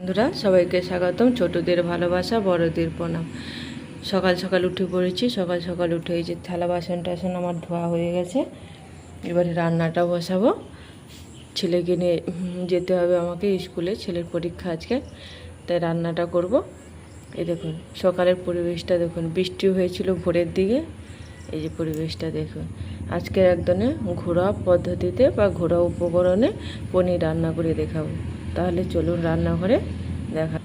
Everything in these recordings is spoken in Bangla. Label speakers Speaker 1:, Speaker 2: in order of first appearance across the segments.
Speaker 1: বন্ধুরা, সবাইকে স্বাগতম। ছোটদের ভালোবাসা, বড়দের প্রণাম। সকাল সকাল উঠে পড়েছি, সকাল সকাল উঠে এই যে থালা, বাসন টাসন আমার ধোয়া হয়ে গেছে। এবারে রান্নাটা বসাবো। ছেলেকে নিয়ে যেতে হবে আমাকে স্কুলে, ছেলের পরীক্ষা আজকে, তাই রান্নাটা করব। এই দেখুন, সকালের পরিবেশটা দেখুন, বৃষ্টি হয়েছিল ভোরের দিকে। এই যে পরিবেশটা দেখুন, আজকের একদনে ঘোরা পদ্ধতিতে বা ঘোরা উপকরণে পনির রান্না করে দেখাবো। তাহলে চলুন রান্নাঘরে দেখা।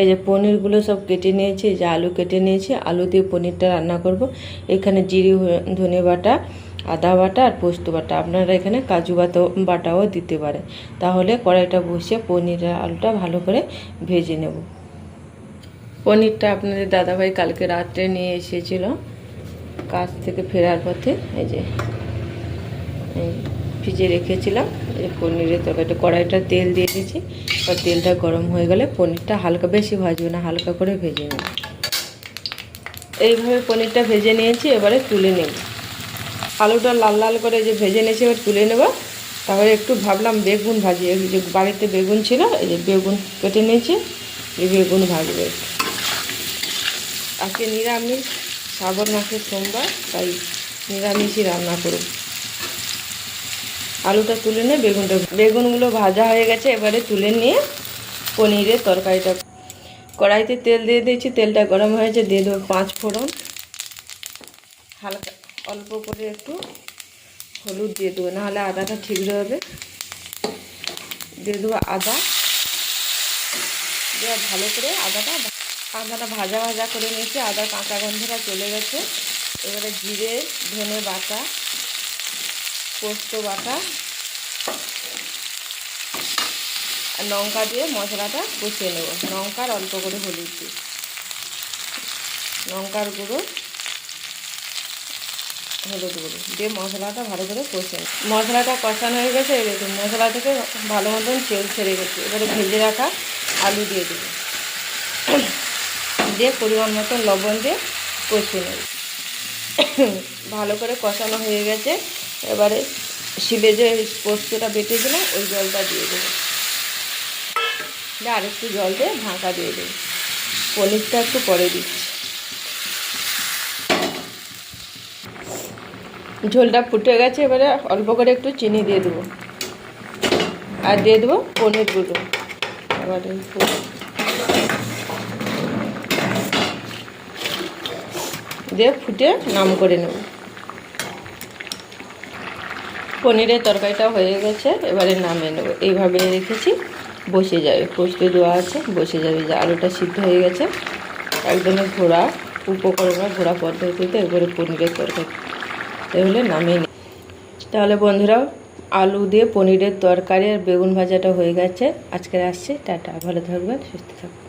Speaker 1: এই যে পনিরগুলো সব কেটে নিয়েছি যে আলু কেটে নিয়েছি, আলু দিয়ে পনিরটা রান্না করব। এখানে জিরি, ধনে বাটা, আদা বাটা আর পোস্ত বাটা। আপনারা এখানে কাজু বাটা বাটাও দিতে পারেন। তাহলে কড়াইটা বসিয়ে পনির আলুটা ভালো করে ভেজে নেব। পনিরটা আপনাদের দাদাভাই কালকে রাত্রে নিয়ে এসেছিল। কাজ থেকে ফেরার পথে, এই যে, এই ভিজে রেখেছিলাম, এই পনিরের তরকারিটা, কড়াইটা তেল দিয়ে দিয়েছি। আর তেলটা গরম হয়ে গেলে পনিরটা হালকা, বেশি ভাজবে না, হালকা করে ভেজে নেব। এইভাবে পনিরটা ভেজে নিয়েছি, এবারে তুলে নেব। আলুটা লাল লাল করে যে ভেজে নিয়েছি, এবার তুলে নেব। তারপরে একটু ভাবলাম বেগুন ভাজি যে বাড়িতে বেগুন ছিল, এই যে বেগুন কেটে নিয়েছি, এই বেগুন ভাজবে আজকে নিরামিষ, শ্রাবণ মাসের সোমবার, তাই নিরামিষই রান্না করব। আলুটা তুলে নিয়ে বেগুনটা বেগুনগুলো ভাজা হয়ে গেছে, এবারে তুলে নিয়ে পনিরের তরকারিটা। কড়াইতে তেল দিয়ে দিয়েছি, তেলটা গরম হয়েছে, দিয়ে দেবো পাঁচ ফোড়ন। হালকা, অল্প করে একটু হলুদ দিয়ে দেবো, নাহলে আদাটা ঠিকরে হবে দিয়ে দেবো আদা। দিয়ে ভালো করে আদাটা আদাটা ভাজা ভাজা করে নিয়েছি আদা কাঁচা গন্ধটা চলে গেছে। এবারে জিরে, ধনে বাটা পোস্ত বাটা আর লঙ্কা দিয়ে মশলাটা কষিয়ে নেব। লঙ্কার অল্প করে হলুদ দিই। লঙ্কার গুঁড়ো, হলুদ গুঁড়ো দিয়ে মশলাটা ভালো করে কষে মশলাটা কষানো হয়ে গেছে দেখুন মশলা থেকে ভালো মতন তেল ছেড়ে গেছে এবারে ভেজে রাখা আলু দিয়ে দেবো। দিয়ে পরিমাণ মতন লবণ দিয়ে কষিয়ে নেব। ভালো করে কষানো হয়ে গেছে। এবারে শিলে যে পোস্তটা বেটে দিলাম, ওই জলটা দিয়ে দেবো। দিয়ে আরেকটু জল দিয়ে ঢাকা দিয়ে দেবো। পনিরটা একটু পরে দিচ্ছি। ঝোলটা ফুটে গেছে, এবারে অল্প করে একটু চিনি দিয়ে দেবো। আর দিয়ে দেবো পনিরগুলো এবারে দিয়ে ফুটে নাম করে নেব। পনিরের তরকারিটা হয়ে গেছে, এবারে নামিয়ে নেব। এইভাবে রেখেছি, বসে যাবে, পোস্ত দেওয়া আছে, বসে যাবে। যে আলুটা সিদ্ধ হয়ে গেছে, একদমই ঘোড়া উপকরণ ঘোড়া পদ্ধতিতে এবারে পনিরের তরকারি। এগুলো নামিয়ে নিই তাহলে বন্ধুরা, আলু দিয়ে পনিরের তরকারি আর বেগুন ভাজাটা হয়ে গেছে। আজকে আসছে, টাটা, ভালো থাকবেন, সুস্থ থাকবেন।